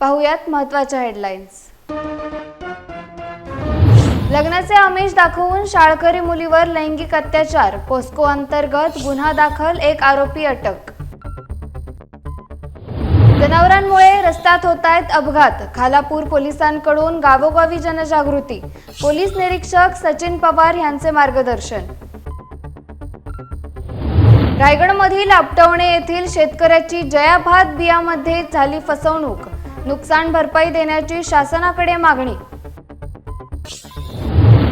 पाहुयात महत्त्वाच्या हेडलाईन्स लग्नाचे आमिष दाखवून शाळकरी मुलीवर लैंगिक अत्याचार. पोस्को अंतर्गत गुन्हा दाखल एक आरोपी अटक. जनावरांमुळे रस्त्यात होत आहेत अपघात. खालापूर पोलिसांकडून गावोगावी जनजागृती. पोलीस निरीक्षक सचिन पवार यांचे मार्गदर्शन. रायगडमधील आपटवणे येथील शेतकऱ्याची जयाभात बियामध्ये झाली फसवणूक. नुकसान भरपाई देण्याची शासनाकडे मागणी.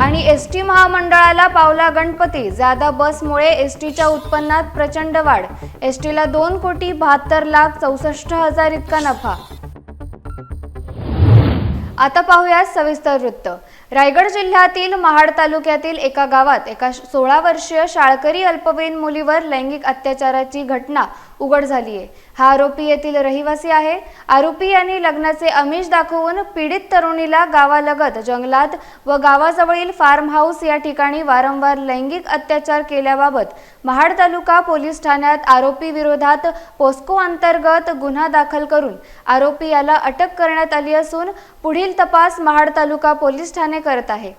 आणि एस टी महामंडळाला पावला गणपती जादा बसमुळे एस टीच्या उत्पन्नात प्रचंड वाढ. एस टीला दोन कोटी बहात्तर लाख चौसष्ट हजार इतका नफा. आता पाहूया सविस्तर वृत्त. रायगड जिल्ह्यातील महाड तालुक्यातील एका गावात एका सोळा वर्षीय शाळकरी अल्पवयीन मुलीवर लैंगिक अत्याचाराची घटना उघड झाली आहे. हा आरोपी येथील रहिवासी आहे. आरोपी यांनी लग्नाचे आमिष दाखवून पीडित तरुणीला गावालगत जंगलात व गावाजवळील फार्म हाऊस या ठिकाणी वारंवार लैंगिक अत्याचार केल्याबाबत महाड तालुका पोलीस ठाण्यात आरोपी विरोधात पोस्को अंतर्गत गुन्हा दाखल करून आरोपी याला अटक करण्यात आली असून पुढील तपास महाड तालुका पोलीस ठाणे करत आहे.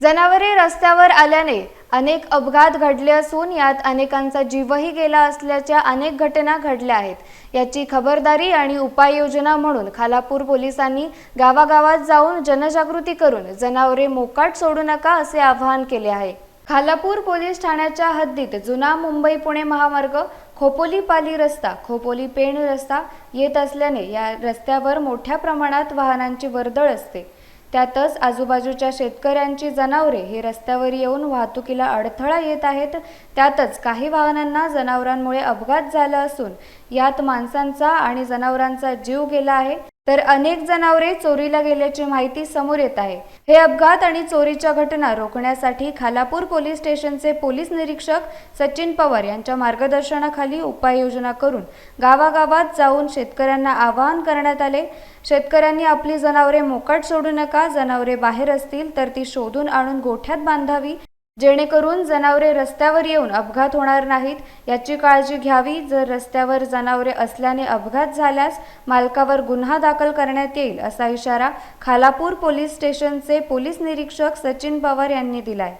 जनावरे रस्त्यावर आल्याने अनेक अपघात घडले असून यात अनेकांचा जीवही गेला असल्याच्या अनेक घटना घडल्या आहेत. याची खबरदारी आणि उपाययोजना म्हणून खालापूर पोलिसांनी गावागावात जाऊन जनजागृती करून जनावरे मोकाट सोडू नका असे आवाहन केले आहे. खालापूर पोलीस ठाण्याच्या हद्दीत जुना मुंबई पुणे महामार्ग खोपोली पाली रस्ता खोपोली पेण रस्ता येत असल्याने या रस्त्यावर मोठ्या प्रमाणात वाहनांची वर्दळ असते. त्यातच आजूबाजूच्या शेतकऱ्यांची जनावरे हे रस्त्यावर येऊन वाहतुकीला अडथळा येत आहेत. त्यातच काही वाहनांना जनावरांमुळे अपघात झाला असून यात माणसांचा आणि जनावरांचा जीव गेला आहे. तर अनेक जनावरे चोरीला गेल्याची माहिती समोर येत आहे. हे अपघात आणि चोरीच्या घटना रोखण्यासाठी खालापूर पोलीस स्टेशनचे पोलीस निरीक्षक सचिन पवार यांच्या मार्गदर्शनाखाली उपाययोजना करून गावागावात जाऊन शेतकऱ्यांना आवाहन करण्यात आले. शेतकऱ्यांनी आपली जनावरे मोकाट सोडू नका जनावरे बाहेर असतील तर ती शोधून आणून गोठ्यात बांधावी. जेणेकरून जनावरे रस्त्यावर येऊन अपघात होणार नाहीत याची काळजी घ्यावी. जर रस्त्यावर जनावरे असल्याने अपघात झाल्यास मालकावर गुन्हा दाखल करण्यात येईल असा इशारा खालापूर पोलीस स्टेशनचे पोलीस निरीक्षक सचिन पवार यांनी दिलाय.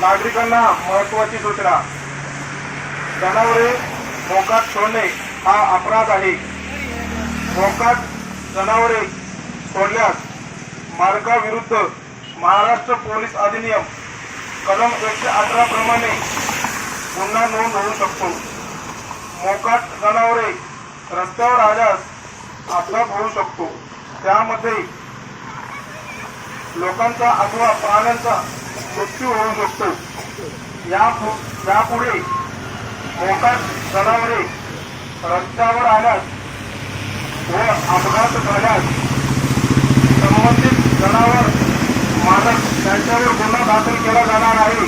नागरिकांना महत्वाची सूचना. जनावरे मोकात सोडणे हा अपराध आहे. मोकात जनावरे सोडल्यास मालकाविरुद्ध महाराष्ट्र पोलीस अधिनियम कलम एकशे अठरा प्रमाणे गुन्हा नोंद होऊ शकतो. मोकाट जनावरे रस्त्यावर आल्यास अपघात होऊ शकतो. त्यामध्ये लोकांचा अथवा प्राण्यांचा मृत्यू होऊ शकतो. यापुढे मोकाट जनावरे रस्त्यावर आल्यास व अपघात झाल्यास संबंधित जनावर मालक त्यांच्यावर गुन्हा दाखल केला जाणार आहे.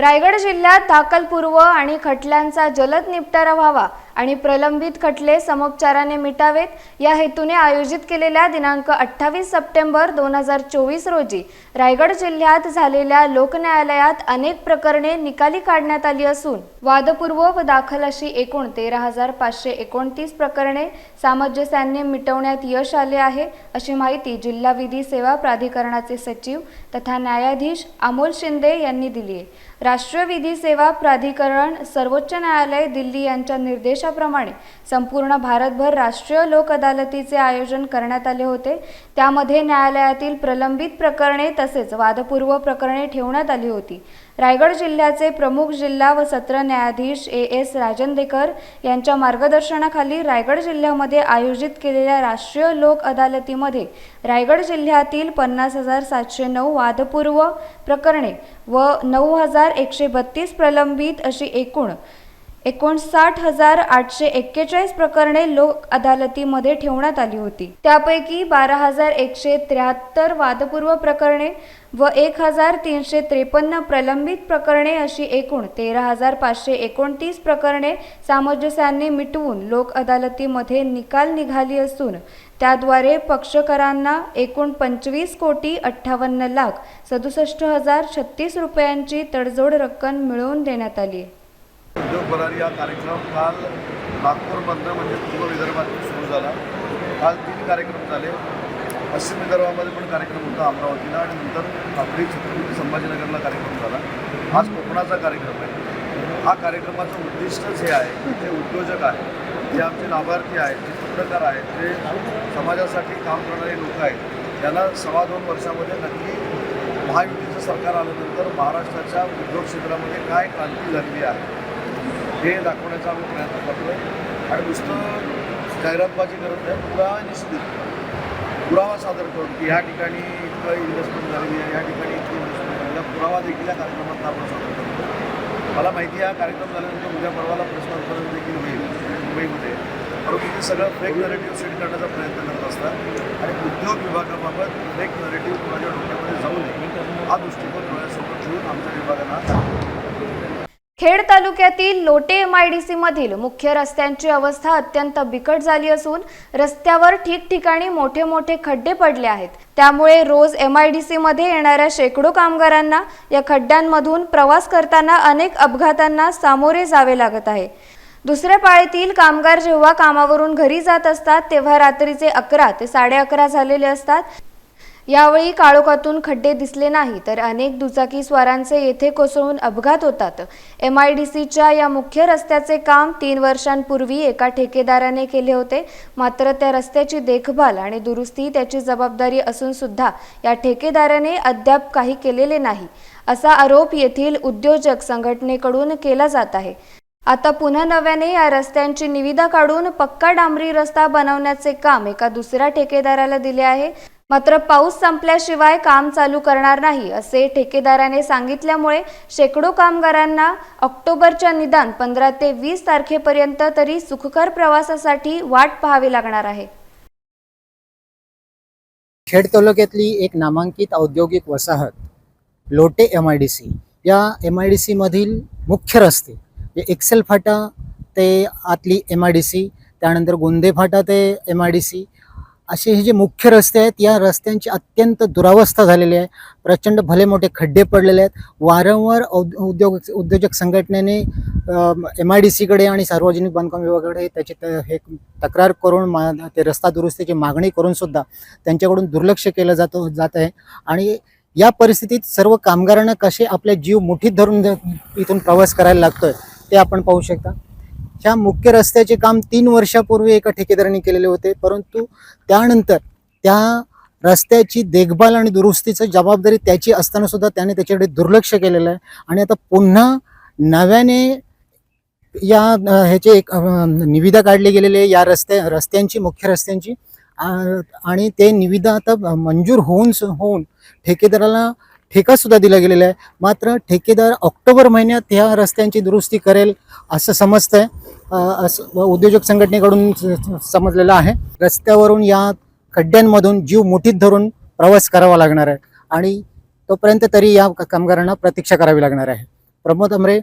रायगड जिल्ह्यात दाखलपूर्व आणि खटल्यांचा जलद निपटारा व्हावा. आणि प्रलंबित खटले समोपचाराने मिटावेत. या हेतूने आयोजित केलेल्या दिनांक अठ्ठावीस सप्टेंबर दोन हजार चोवीस रोजी रायगड जिल्ह्यात झालेल्या लोकन्यायालयात अनेक प्रकरणे निकाली काढण्यात आली असून वादपूर्व व दाखल अशी एकूण तेरा हजार पाचशे एकोणतीस प्रकरणे सामंजस्याने मिटवण्यात यश आले आहे अशी माहिती जिल्हा विधी सेवा प्राधिकरणाचे सचिव तथा न्यायाधीश अमोल शिंदे यांनी दिली आहे. राष्ट्रीय विधी सेवा प्राधिकरण सर्वोच्च न्यायालय दिल्ली यांच्या निर्देश निर्देशाप्रमाणे संपूर्ण भारतभर राष्ट्रीय लोक अदालतीचे आयोजन करण्यात आले होते. त्यामध्ये न्यायालयातील प्रलंबित प्रकरणे तसेच वादपूर्व प्रकरणे ठेवण्यात आली होती. रायगड जिल्ह्याचे प्रमुख जिल्हा व सत्र न्यायाधीश ए एस राजंदेकर यांच्या मार्गदर्शनाखाली रायगड जिल्ह्यामध्ये आयोजित केलेल्या राष्ट्रीय लोक अदालतीमध्ये रायगड जिल्ह्यातील पन्नास हजार सातशे नऊ वादपूर्व प्रकरणे व नऊ हजार एकशे बत्तीस प्रलंबित अशी एकूण एकोणसाठ हजार आठशे एक्केचाळीस प्रकरणे लोक अदालतीमध्ये ठेवण्यात आली होती. त्यापैकी बारा हजार एकशे त्र्याहत्तर वादपूर्व प्रकरणे व एक हजार तीनशे त्रेपन्न प्रलंबित प्रकरणे अशी एकूण तेरा हजार पाचशे एकोणतीस प्रकरणे सामंजस्याने मिटवून लोक अदालतीमध्ये निकाल निघाली असून त्याद्वारे पक्षकारांना एकूण पंचवीस कोटी अठ्ठावन्न लाख सदुसष्ट हजार छत्तीस रुपयांची तडजोड रक्कम मिळवून देण्यात आली. आहे उद्योग भरारी हा कार्यक्रम काल नागपूरमधनं म्हणजे पूर्व विदर्भातून सुरू झाला. काल तीन कार्यक्रम झाले. पश्चिम विदर्भामध्ये पण कार्यक्रम होता अमरावतीला आणि नंतर आपली छत्रपती संभाजीनगरला कार्यक्रम झाला. आज कोकणाचा कार्यक्रम आहे. हा कार्यक्रमाचं उद्दिष्टच हे आहे की जे उद्योजक आहेत जे आमचे लाभार्थी आहेत जे पत्रकार आहेत जे समाजासाठी काम करणारे लोक आहेत त्यांना सव्वा दोन वर्षामध्ये नक्की महायुतीचं सरकार आल्यानंतर महाराष्ट्राच्या उद्योग क्षेत्रामध्ये काय क्रांती झालेली आहे हे दाखवण्याचा आम्ही प्रयत्न करतो आहे आणि नुसतं जाहिरातबाजी करत नाही पुरावा निश्चित. पुरावा सादर करून की ह्या ठिकाणी इतकं इन्व्हेस्टमेंट झालेली आहे या ठिकाणी इतकी इन्व्हेस्टमेंट झालेली पुरावा देखील या कार्यक्रमात आपण सादर करतो मला माहिती आहे हा कार्यक्रम झाल्यानंतर उद्या परवाला प्रेस कॉन्फरन्स देखील होईल मुंबईमध्ये. परंतु ते सगळं फेक नरेटिव्ह सेट करण्याचा प्रयत्न करत असतात. आणि उद्योग विभागाबाबत फेक नरेटिव्ह कोणाच्या डोक्यामध्ये जाऊ नये. हा दृष्टिकोन डोळ्यासमोर ठेवून आमच्या विभागाला खेड तालुक्यातील लोटे एम आय डी सीमधील मुख्य रस्त्यांची अवस्था अत्यंत बिकट झाली असून रस्त्यावर ठिकठिकाणी मोठे मोठे खड्डे पडले आहेत. त्यामुळे रोज एम आय डी सीमध्ये येणाऱ्या शेकडो कामगारांना या खड्ड्यांमधून प्रवास करताना अनेक अपघातांना सामोरे जावे लागत आहे. दुसऱ्या पाळीतील कामगार जेव्हा कामावरून घरी जात असतात तेव्हा रात्रीचे अकरा ते साडे अकरा झालेले असतात. यावेळी काळोखातून खड्डे दिसले नाही तर अनेक दुचाकी स्वारांचे येथे कोसळून अपघात होतात. एम आय डी सीच्या या मुख्य रस्त्याचे काम तीन वर्षांपूर्वी एका ठेकेदाराने केले होते. मात्र त्या रस्त्याची देखभाल आणि दुरुस्ती त्याची जबाबदारी असून सुद्धा या ठेकेदाराने अद्याप काही केलेले नाही असा आरोप येथील उद्योजक संघटनेकडून केला जात आहे. आता पुन्हा नव्याने या रस्त्यांची निविदा काढून पक्का डांबरी रस्ता बनवण्याचे काम एका दुसऱ्या ठेकेदाराला दिले आहे. मात्र पाऊस संपल्याशिवाय काम चालू करणार नाही असे ठेकेदाराने सांगितल्यामुळे शेकडो कामगारांना ऑक्टोबरच्या निदान पंधरा ते वीस तारखेपर्यंत तरी सुखकर प्रवासासाठी वाट पाहावी लागणार आहे. खेड तालुक्यातली एक नामांकित औद्योगिक वसाहत Lote M I D C या एम आय डी सीमधील मुख्य रस्ते जे एक्सेल फाटा ते आतली एम आय डी सी त्यानंतर गोंदे फाटा ते एम आय डी सी असे हे जे मुख्य रस्ते आहेत या रस्त्यांची अत्यंत दुरावस्था झालेली आहे. प्रचंड भले मोठे खड्डे पडलेले आहेत. वारंवार उद्योग उद्योजक संघटनेने एम आय डी सीकडे आणि सार्वजनिक बांधकाम विभागाकडे त्याची त- हे तक्रार करून मा ते रस्ता दुरुस्तीची मागणी करूनसुद्धा त्यांच्याकडून दुर्लक्ष केलं जातो जात आहे. आणि या परिस्थितीत सर्व कामगारांना कसे आपले जीव मुठीत धरून इथून प्रवास करायला लागतोय ते आपण पाहू शकता. ह्या मुख्य रस्त्याचे काम तीन वर्षापूर्वी एका ठेकेदाराने केलेले होते. परंतु त्यानंतर त्या रस्त्याची देखभाल आणि दुरुस्तीचं जबाबदारी त्याची असताना सुद्धा त्याने त्याच्याकडे दुर्लक्ष केलेलं आहे. आणि आता पुन्हा नव्याने या ह्याचे एक निविदा काढली गेलेली आहे. या रस्त्या रस्त्यांची मुख्य रस्त्यांची. आणि ते निविदा आता मंजूर होऊन होऊन ठेकेदाराला ठेका सुद्धा दिला गेलेला आहे. मात्र ठेकेदार ऑक्टोबर महिन्यात ह्या रस्त्यांची दुरुस्ती करेल असं समजतंय. असं उद्योजक संघटनेकडून स- समजलेलं आहे. रस्त्यावरून या खड्ड्यांमधून जीव मुठीत धरून प्रवास करावा लागणार आहे. आणि तोपर्यंत तरी या कामगारांना प्रतीक्षा करावी लागणार आहे. प्रमोद अमरे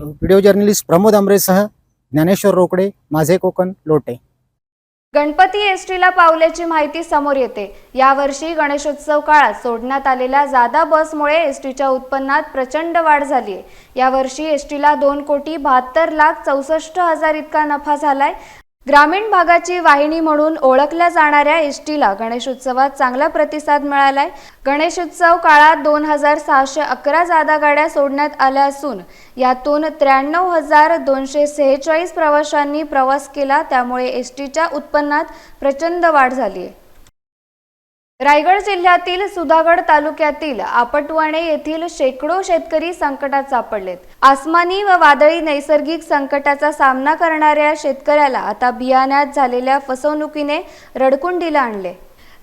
व्हिडिओ जर्नलिस्ट प्रमोद अमरेसह ज्ञानेश्वर रोकडे माझे कोकण लोटे. गणपती एसटीला पावल्याची माहिती समोर येते. यावर्षी गणेशोत्सव काळात सोडण्यात आलेल्या जादा बसमुळे एसटीच्या उत्पन्नात प्रचंड वाढ झाली आहे यावर्षी एसटीला दोन कोटी बहात्तर लाख चौसष्ट हजार इतका नफा झालाय. ग्रामीण भागाची वाहिनी म्हणून ओळखल्या जाणाऱ्या इष्टीला गणेशोत्सवात चांगला प्रतिसाद मिळालाय. गणेशोत्सव काळात दोन हजार सहाशे अकरा जादा गाड्या सोडण्यात आल्या असून यातून त्र्याण्णव हजार दोनशे सेहेचाळीस प्रवाशांनी प्रवास केला त्यामुळे एसटीच्या उत्पन्नात प्रचंड वाढ झाली आहे रायगड जिल्ह्यातील सुधागड तालुक्यातील आपटवाणे येथील शेकडो शेतकरी संकटात सापडलेत. आसमानी व वादळी नैसर्गिक संकटाचा सामना करणाऱ्या शेतकऱ्याला आता बियाण्यात झालेल्या फसवणुकीने रडकुंडीला आणले.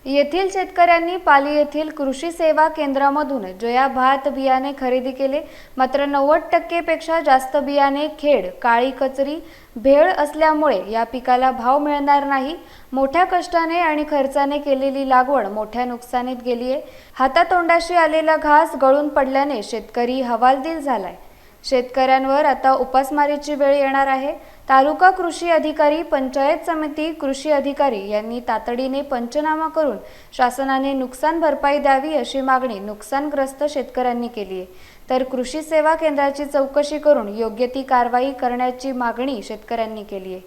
येथील शेतकऱ्यांनी पाली येथील कृषी सेवा केंद्रामधून जया भात बियाणे खरेदी केले. मात्र नव्वद टक्केपेक्षा जास्त बियाणे खेड काळी कचरी भेळ असल्यामुळे या पिकाला भाव मिळणार नाही. मोठ्या कष्टाने आणि खर्चाने केलेली लागवड मोठ्या नुकसानीत गेली आहे. हातातोंडाशी आलेला घास गळून पडल्याने शेतकरी हवालदिल झालाय. शेतकऱ्यांवर आता उपासमारीची वेळ येणार आहे. तालुका कृषी अधिकारी पंचायत समिती कृषी अधिकारी यांनी तातडीने पंचनामा करून शासनाने नुकसान भरपाई द्यावी अशी मागणी नुकसानग्रस्त शेतकऱ्यांनी केली आहे. तर कृषी सेवा केंद्राची चौकशी करून योग्य ती कारवाई करण्याची मागणी शेतकऱ्यांनी केली आहे.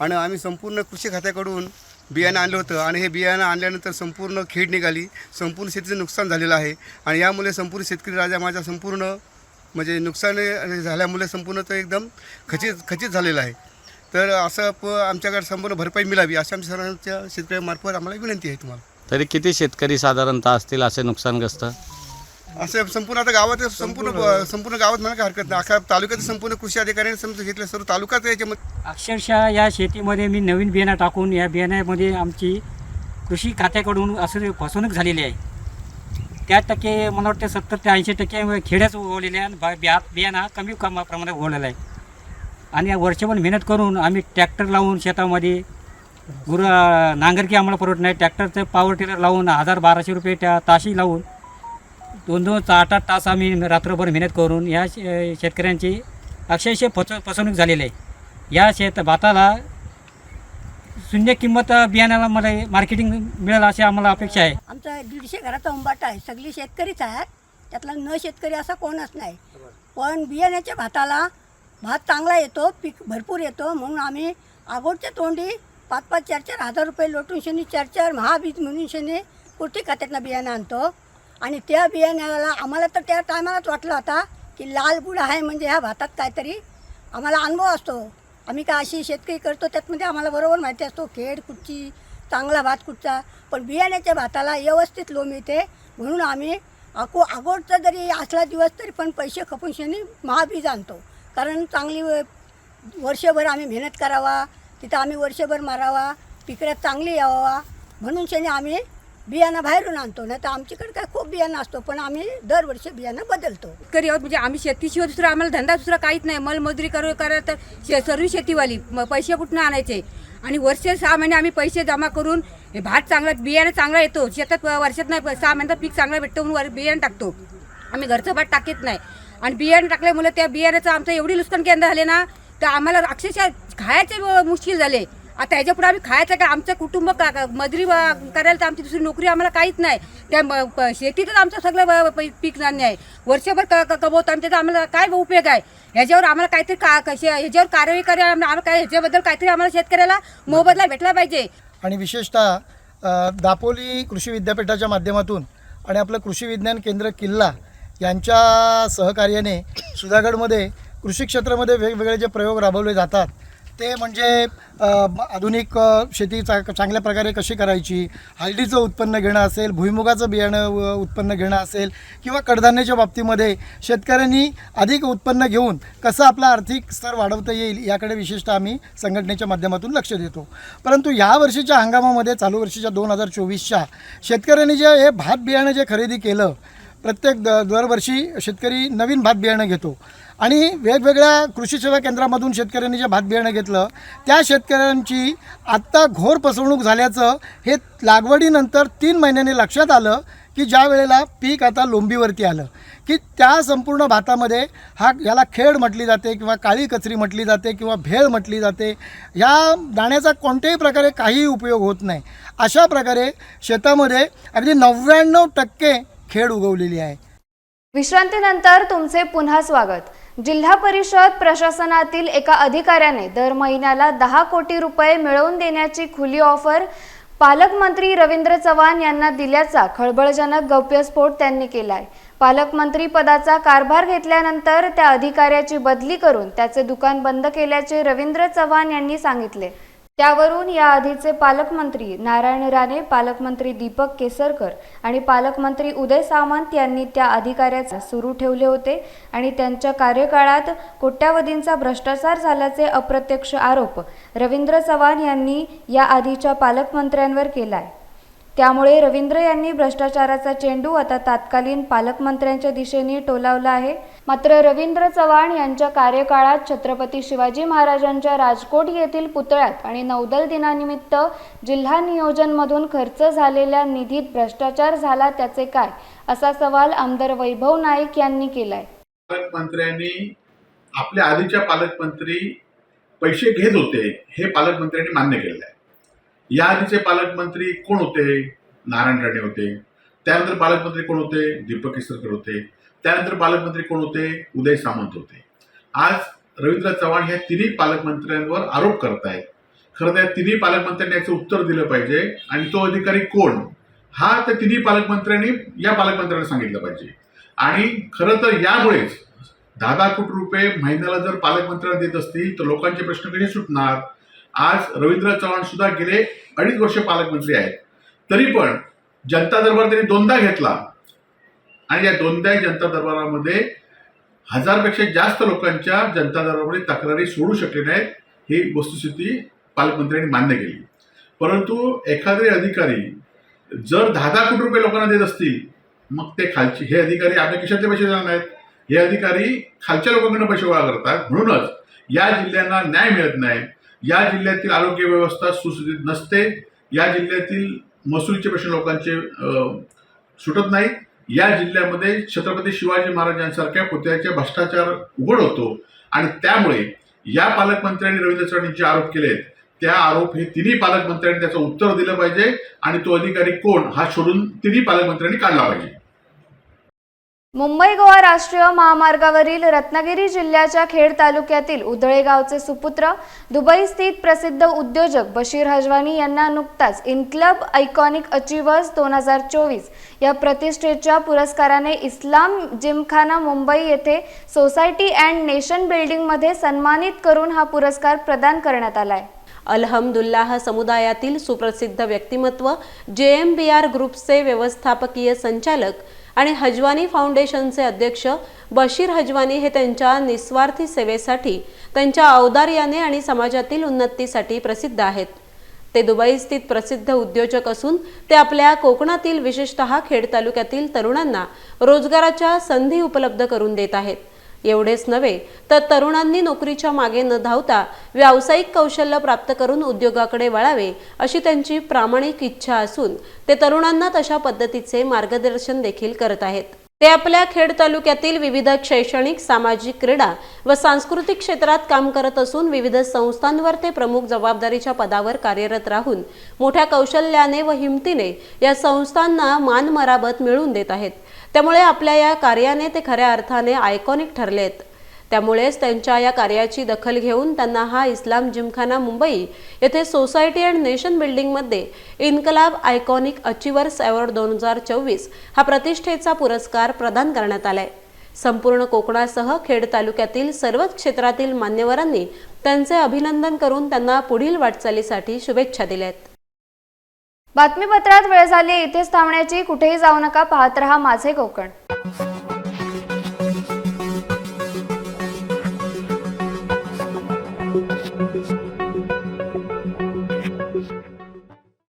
आणि आम्ही संपूर्ण कृषी खात्याकडून बियाणं आणलं होतं आणि हे बियाणं आणल्यानंतर संपूर्ण खेड निघाली संपूर्ण शेतीचं नुकसान झालेलं आहे आणि यामुळे संपूर्ण शेतकरी राजा माझा संपूर्ण म्हणजे नुकसान झाल्यामुळे संपूर्ण तो एकदम खचित खचित झालेला आहे. तर असं प आमच्याकडे संपूर्ण भरपाई मिळावी अशा आमच्या सर्वांच्या शेतकऱ्यांमार्फत आम्हाला विनंती आहे तुम्हाला. तरी किती शेतकरी साधारणतः असतील असे नुकसानग्रस्त? असं संपूर्ण आता गावात संपूर्ण संपूर्ण. गावात म्हणा काय हरकत नाही. अख्या तालुक्यात संपूर्ण कृषी अधिकाऱ्यांनी समजून घेतलं. सर्व तालुक्यात याच्यामध्ये अक्षरशः या शेतीमध्ये मी नवीन बियाणं टाकून या बियाण्यामध्ये आमची कृषी खात्याकडून असं फसवणूक झालेली आहे. त्या टक्के मला वाटतं सत्तर ते ऐंशी टक्के खेड्याच उगवलेले आहे आणि बा- बिया बियाणं हा कमी कमा प्रमाणात उगवलेला आहे. आणि वर्षभर मेहनत करून आम्ही ट्रॅक्टर लावून शेतामध्ये गुर नांगरकी आम्हाला परवडत नाही. ट्रॅक्टरचं पॉवर टिलर लावून हजार बाराशे रुपये त्या ताशी लावून दोन दोन आठ आठ तास आम्ही रात्रभर मेहनत करून या शे- शेतकऱ्यांची अक्षरशः फस फसवणूक झालेली आहे. या शेत भाताला शून्य किंमत बियाण्याला मला मार्केटिंग मिळेल अशी आम्हाला अपेक्षा आहे. आमचा दीडशे घराचा उंबाट आहे. सगळी शेतकरीच आहेत. त्यातला न शेतकरी असा कोणच नाही. पण बियाण्याच्या भाताला भात चांगला येतो पीक भरपूर येतो. म्हणून आम्ही आगोडच्या तोंडी पाच पाच चार चार हजार रुपये लोटून शनी चार चार महाबीज म्हणून शनी कुर्ती खात्यातनं बियाणं आणतो. आणि त्या बियाण्याला आम्हाला तर त्या टायमालाच वाटलं होता की लाल गुड आहे म्हणजे ह्या भातात काहीतरी आम्हाला अनुभव असतो. आम्ही काय अशी शेतकरी करतो त्यातमध्ये आम्हाला बरोबर माहिती असतो खेड कुठची चांगला भात कुठचा पण बियाण्याच्या भाताला व्यवस्थित लोम येते. म्हणून आम्ही अको अगोदचा जरी असला दिवस तरी पण पैसे खपून शनी महाबीज आणतो. कारण चांगली वर्षभर आम्ही मेहनत करावा तिथं आम्ही वर्षभर मारावा पिकऱ्यात चांगली यावा म्हणून शनी आम्ही बियाणं बाहेरून आणतो नाही तर आमच्याकडे काय खूप बियाणं असतो पण आम्ही दरवर्षी बियाणं बदलतो. शेतकरी आहोत म्हणजे आम्ही शेतीशिवाय दुसरा आम्हाला धंदा दुसरा काहीच नाही. मलमजुरी करू करा तर शे सर्व शेतीवाली म पैसे कुठनं आणायचे? आणि वर्ष सहा महिने आम्ही पैसे जमा करून हे भात चांगला बियाणं चांगला येतो. शेतात वर्षात नाही सहा महिन्यात पीक चांगलं भेटतं म्हणून वर बियाणं टाकतो. आम्ही घरचं भात टाकत नाही. आणि बियाणं टाकल्यामुळे त्या बियाण्याचं आमचं एवढी नुकसान केंद्र झाले ना तर आम्हाला अक्षरशः खायचे मुश्किल झाले. आता ह्याच्या पुढे आम्ही खायचं का आमचं कुटुंब का का- मजुरी करायला तर आमची दुसरी नोकरी आम्हाला काहीच नाही. त्या शेतीतच आमचं सगळं पीक धान्य आहे. वर्षभर क कमवतो आणि त्याचा आम्हाला काय उपयोग आहे? ह्याच्यावर आम्हाला काहीतरी का कसे ह्याच्यावर कारवाई करा आम्हाला काय ह्याच्याबद्दल काहीतरी आम्हाला शेतकऱ्याला मोबदला भेटला पाहिजे. आणि विशेषतः दापोली कृषी विद्यापीठाच्या माध्यमातून आणि आपलं कृषी विज्ञान केंद्र किल्ला यांच्या सहकार्याने सुधागडमध्ये कृषी क्षेत्रामध्ये वेगवेगळे जे प्रयोग राबवले जातात ते म्हणजे आधुनिक शेती चा चांगल्या प्रकारे कशी करायची हळदीचं उत्पन्न घेणं असेल भुईमुगाचं बियाणं उत्पन्न घेणं असेल किंवा कडधान्याच्या बाबतीमध्ये शेतकऱ्यांनी अधिक उत्पन्न घेऊन कसं आपला आर्थिक स्तर वाढवता येईल याकडे विशेषतः आम्ही संघटनेच्या माध्यमातून लक्ष देतो. परंतु या वर्षीच्या हंगामामध्ये चालू वर्षीच्या दोन हजार चोवीसच्या शेतकऱ्यांनी जे हे भात बियाणं जे खरेदी केलं प्रत्येक द दरवर्षी शेतकरी नवीन भात बियाणं घेतो. आणि वेगवेगळ्या कृषी सेवा केंद्रामधून शेतकऱ्यांनी जे भात बियाणं घेतलं त्या शेतकऱ्यांची आत्ता घोर फसवणूक झाल्याचं हे लागवडीनंतर तीन महिन्यांनी लक्षात आलं की ज्या वेळेला पीक आता लोंबीवरती आलं. की त्या संपूर्ण भातामध्ये हा याला खेड म्हटली जाते किंवा काळी कचरी म्हटली जाते किंवा भेळ म्हटली जाते ह्या दाण्याचा कोणत्याही प्रकारे काहीही उपयोग होत नाही. अशा प्रकारे शेतामध्ये अगदी नव्याण्णव टक्के खेड उगवलेली आहे. विश्रांतीनंतर तुमचे पुन्हा स्वागत. जिल्हा परिषद प्रशासनातील एका अधिकाऱ्याने दर महिन्याला दहा कोटी रुपये मिळवून देण्याची खुली ऑफर पालकमंत्री रवींद्र चव्हाण यांना दिल्याचा खळबळजनक गौप्यस्फोट त्यांनी केलाय. पालकमंत्री पदाचा कारभार घेतल्यानंतर त्या अधिकाऱ्याची बदली करून त्याचे दुकान बंद केल्याचे रवींद्र चव्हाण यांनी सांगितले. त्यावरून या आधीचे पालकमंत्री नारायण राणे पालकमंत्री दीपक केसरकर आणि पालकमंत्री उदय सामंत यांनी त्या अधिकाऱ्याचे सुरू ठेवले होते आणि त्यांच्या कार्यकाळात कोट्यावधींचा भ्रष्टाचार झाल्याचे अप्रत्यक्ष आरोप रवींद्र चव्हाण यांनी या आधीच्या पालकमंत्र्यांवर केलाय. त्यामुळे रवींद्र यांनी भ्रष्टाचाराचा चेंडू आता तात्कालीन पालकमंत्र्यांच्या दिशेने टोलावला आहे. मात्र रवींद्र चव्हाण यांच्या कार्यकाळात छत्रपती शिवाजी महाराजांच्या राजकोट येथील पुतळ्यात आणि नौदल दिनानिमित्त जिल्हा नियोजनमधून खर्च झालेल्या निधीत भ्रष्टाचार झाला त्याचे काय? असा सवाल आमदार वैभव नाईक यांनी केलाय. पालकमंत्र्यांनी आपल्या आधीच्या पालकमंत्री पैसे घेत होते हे पालकमंत्र्यांनी मान्य केलेलं आहे. या आधीचे पालकमंत्री कोण होते? नारायण राणे होते. त्यानंतर पालकमंत्री कोण होते? दीपक केसरकर होते. त्यानंतर पालकमंत्री कोण होते? उदय सामंत होते. आज रवींद्र चव्हाण ह्या तिन्ही पालकमंत्र्यांवर आरोप करतायत. खरं त्या तिन्ही पालकमंत्र्यांनी याचं उत्तर दिलं पाहिजे. आणि तो अधिकारी कोण? हा त्या तिन्ही पालकमंत्र्यांनी या पालकमंत्र्यांना सांगितलं पाहिजे. आणि खरं तर यामुळेच दहा दहा कोटी रुपये महिन्याला जर पालकमंत्र्यांना देत असतील तर लोकांचे प्रश्न कसे सुटणार? आज रवींद्र चव्हाण सुद्धा गेले अडीच वर्ष पालकमंत्री आहेत. तरी पण जनता दरबार त्यांनी दोनदा घेतला. आणि या दोनदाही जनता दरबारामध्ये हजारपेक्षा जास्त लोकांच्या जनता दरबारामध्ये तक्रारी सोडू शकले नाहीत ही वस्तुस्थिती पालकमंत्र्यांनी मान्य केली. परंतु एखादे अधिकारी जर दहा दहा कोटी रुपये लोकांना देत असतील मग ते खालचे हे अधिकारी आपल्या खिशातले पैसे देणार नाहीत. हे अधिकारी खालच्या लोकांकडून पैसे गोळा करतात. म्हणूनच या जिल्ह्यांना न्याय मिळत नाही. या जिल्ह्यातील आरोग्य व्यवस्था सुस्थितीत नसते. या जिल्ह्यातील महसूलचे प्रश्न लोकांचे सुटत नाहीत. या जिल्ह्यामध्ये छत्रपती शिवाजी महाराजांसारख्या पुतळ्याचे भ्रष्टाचार उघड होतो आणि त्यामुळे या पालकमंत्र्यांनी रवींद्र चव्हाण जे आरोप केलेत. त्या आरोप हे तिन्ही पालकमंत्र्यांनी त्याचं उत्तर दिलं पाहिजे आणि तो अधिकारी कोण हा शोधून तिन्ही पालकमंत्र्यांनी काढला पाहिजे. मुंबई गोवा राष्ट्रीय महामार्गावरील रत्नागिरी जिल्ह्याच्या खेड तालुक्यातील उधळे गावचे सुपुत्र दुबई स्थित प्रसिद्ध उद्योजक बशीर हजवानी यांना नुकताच इनक्लब आयकॉनिक अचिव्हर्स दोन हजार चोवीस या प्रतिष्ठेच्या पुरस्काराने इस्लाम जिमखाना मुंबई येथे सोसायटी अँड नेशन बिल्डिंगमध्ये सन्मानित करून हा पुरस्कार प्रदान करण्यात आलाय. अलहमदुल्लाह समुदायातील सुप्रसिद्ध व्यक्तिमत्व जे एम बी आर ग्रुपचे व्यवस्थापकीय संचालक आणि हजवानी फाउंडेशनचे अध्यक्ष बशीर हजवानी हे त्यांच्या निस्वार्थी सेवेसाठी त्यांच्या औदार्याने आणि समाजातील उन्नतीसाठी प्रसिद्ध आहेत. ते दुबई स्थित प्रसिद्ध उद्योजक असून ते आपल्या कोकणातील विशेषतः खेड तालुक्यातील तरुणांना रोजगाराच्या संधी उपलब्ध करून देत आहेत. एवढेच नव्हे तर तरुणांनी नोकरीच्या मागे न धावता व्यावसायिक कौशल्य प्राप्त करून उद्योगाकडे वळावे अशी त्यांची प्रामाणिक इच्छा असून ते तरुणांना तशा पद्धतीचे मार्गदर्शन देखील करत आहेत. ते आपल्या खेड तालुक्यातील विविध शैक्षणिक सामाजिक क्रीडा व सांस्कृतिक क्षेत्रात काम करत असून विविध संस्थांवर ते प्रमुख जबाबदारीच्या पदावर कार्यरत राहून मोठ्या कौशल्याने व हिमतीने या संस्थांना मान मराबत मिळवून देत आहेत. त्यामुळे आपल्या या कार्याने ते खऱ्या अर्थाने आयकॉनिक ठरले आहेत त्यामुळेच त्यांच्या या कार्याची दखल घेऊन त्यांना हा इस्लाम जिमखाना मुंबई येथे सोसायटी अँड नेशन बिल्डिंगमध्ये इन्कलाब आयकॉनिक अचिव्हर्स अवॉर्ड दोन हजार चोवीस हा प्रतिष्ठेचा पुरस्कार प्रदान करण्यात आलाय. संपूर्ण कोकणासह खेड तालुक्यातील सर्वच क्षेत्रातील मान्यवरांनी त्यांचे अभिनंदन करून त्यांना पुढील वाटचालीसाठी शुभेच्छा दिल्या आहेत बातमीपत्रात वेळ झाली इथेच थांबण्याची. कुठेही जाऊ नका पाहत रहा माझे कोकण.